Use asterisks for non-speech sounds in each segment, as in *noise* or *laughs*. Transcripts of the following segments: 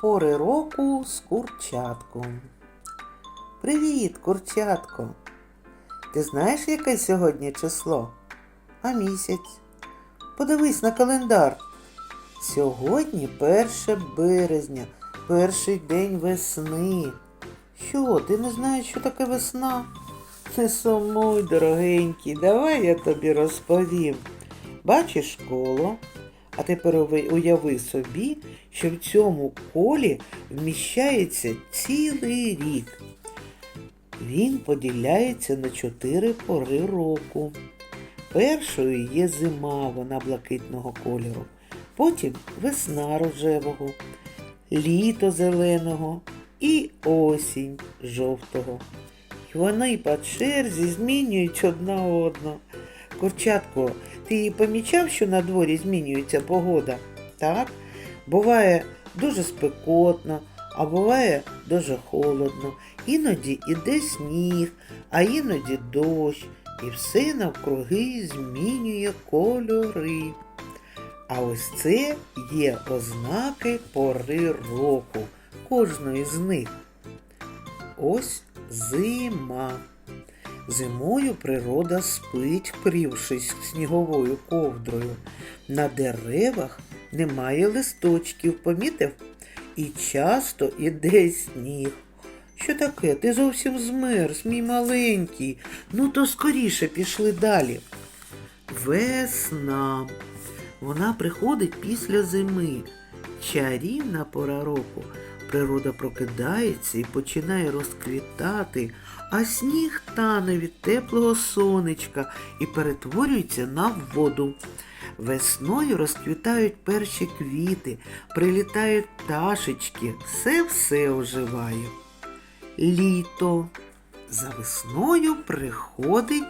Пори року з курчатком. Привіт, курчатко. Ти знаєш, яке сьогодні число? А місяць? Подивись на календар. Сьогодні 1 березня, перший день весни. Що, ти не знаєш, що таке весна? Не сумуй, дорогенький, давай я тобі розповім. Бачиш коло, а тепер уяви собі, що в цьому колі вміщається цілий рік. Він поділяється на чотири пори року. Першою є зима, вона блакитного кольору, потім весна рожевого, літо зеленого і осінь жовтого. І вони по черзі змінюють одна одну. Курчатко, ти помічав, що на дворі змінюється погода? Так? Буває дуже спекотно, а буває дуже холодно. Іноді іде сніг, а іноді дощ, і все навкруги змінює кольори. А ось це є ознаки пори року, кожної з них. Ось зима. Зимою природа спить, вкрившись сніговою ковдрою. На деревах немає листочків, помітив? І часто іде сніг. Що таке? Ти зовсім змерз, мій маленький. Ну то скоріше пішли далі. Весна. Вона приходить після зими. Чарівна пора року. Природа прокидається і починає розквітати, а сніг тане від теплого сонечка і перетворюється на воду. Весною розквітають перші квіти, прилітають пташечки, все-все оживає. Літо. За весною приходить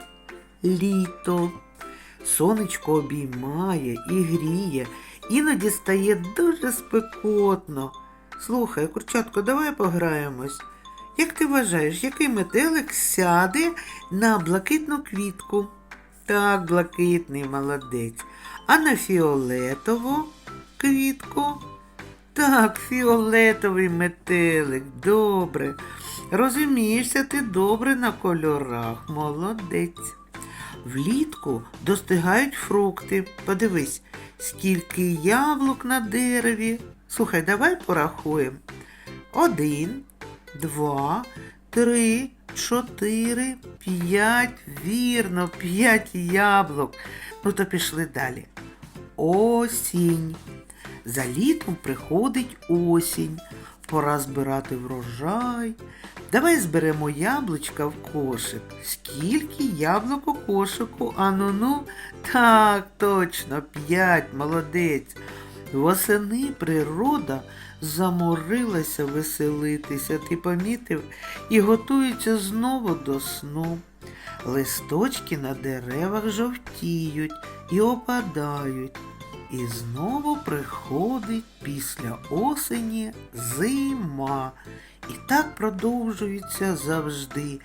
літо. Сонечко обіймає і гріє, іноді стає дуже спекотно. Слухай, курчатко, давай пограємось. Як ти вважаєш, який метелик сяде на блакитну квітку? Так, блакитний молодець. А на фіолетову квітку? Так, фіолетовий метелик, добре. Розумієшся ти добре на кольорах, молодець. Влітку достигають фрукти. Подивись, скільки яблук на дереві. Слухай, давай порахуємо. Один, два, три, чотири, п'ять. Вірно, п'ять яблук. Ну то пішли далі. Осінь. За літом приходить осінь. Пора збирати врожай. Давай зберемо яблучка в кошик. Скільки яблук у кошику? Ану ну. Так, точно, п'ять, молодець. Восени природа заморилася веселитися, ти помітив, і готується знову до сну. Листочки на деревах жовтіють і опадають. І знову приходить після осені зима. І так продовжується завжди.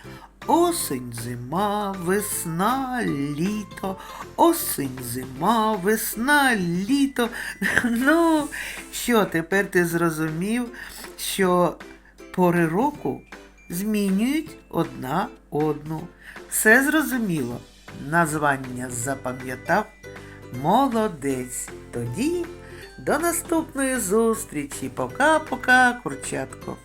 Осень, зима, весна, літо, осень, зима, весна, літо. *laughs* Ну, що тепер ти зрозумів, що пори року змінюють одна одну. Все зрозуміло. Названня запам'ятав. Молодець. Тоді до наступної зустрічі. Пока-пока, курчатко.